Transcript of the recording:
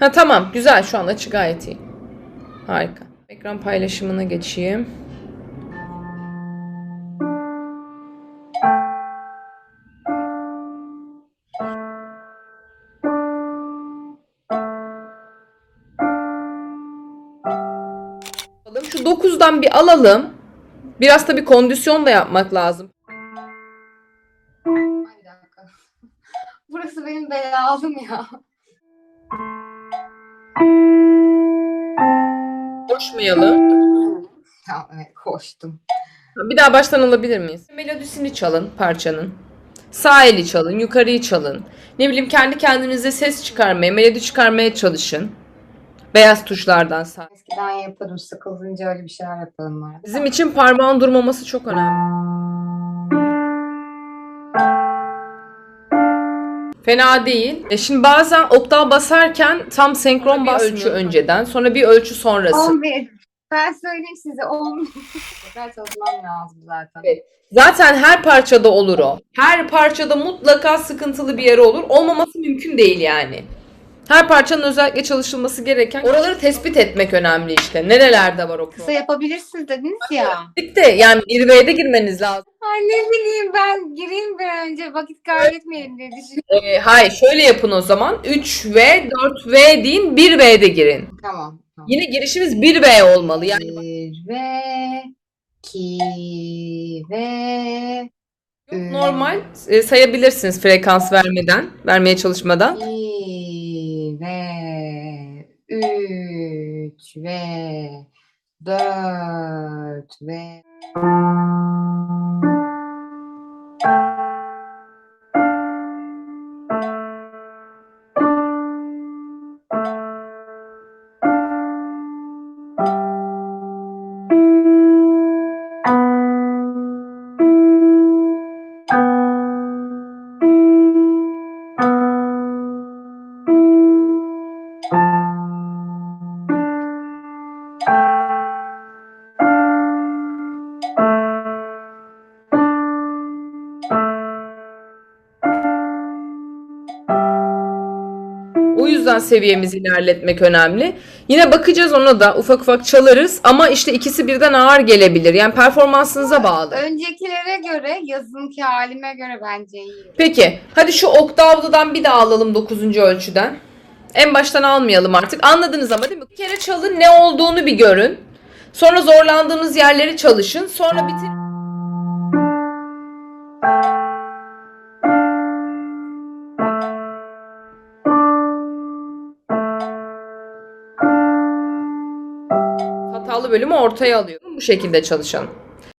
Ha tamam güzel şu an açı gayet iyi. Harika. Ekran paylaşımına geçeyim. Şu 9'dan bir alalım. Biraz da bir kondisyon da yapmak lazım. Burası benim belalım ya. Koşmayalım. Tamam evet koştum. Bir daha baştan alabilir miyiz? Melodisini çalın parçanın. Sağ eli çalın, yukarıyı çalın. Ne bileyim kendi kendinize ses çıkarmaya, melodi çıkarmaya çalışın. Beyaz tuşlardan sağ. Eskiden yaparım sıkılınca öyle bir şeyler yapalım. Bizim için parmağın durmaması çok önemli. Fena değil. E şimdi bazen oktav basarken tam senkron bas ölçü önceden, sonra bir ölçü sonrası. 11. Ben söyleyeyim size 11. Tekrar çalışmam lazım zaten. Evet. Zaten her parçada olur o. Her parçada mutlaka sıkıntılı bir yeri olur. Olmaması mümkün değil yani. Her parçanın özellikle çalışılması gereken oraları tespit etmek önemli işte. Nerelerde var o Kısa problem. yapabilirsiniz dediniz ya. De yani 1V'de girmeniz lazım. Ay ne bileyim ben gireyim bir an önce vakit kaybetmeyelim diye düşünüyorum. Ee, hayır şöyle yapın o zaman. 3V, 4V deyin 1V'de girin. Tamam. tamam. Yine girişimiz 1V olmalı. Yani Bir ve iki ve normal e, sayabilirsiniz frekans vermeden, vermeye çalışmadan. iki ve üç ve dört ve O yüzden seviyemizi ilerletmek önemli. Yine bakacağız ona da ufak ufak çalarız ama işte ikisi birden ağır gelebilir. Yani performansınıza bağlı. öncekilere göre yazınki halime göre bence iyi. Peki hadi şu oktavlıdan bir daha alalım 9. ölçüden. En baştan almayalım artık. Anladınız ama değil mi? Bir kere çalın ne olduğunu bir görün. Sonra zorlandığınız yerleri çalışın. Sonra bitir. Hatalı bölümü ortaya alıyorum. Bu şekilde çalışalım.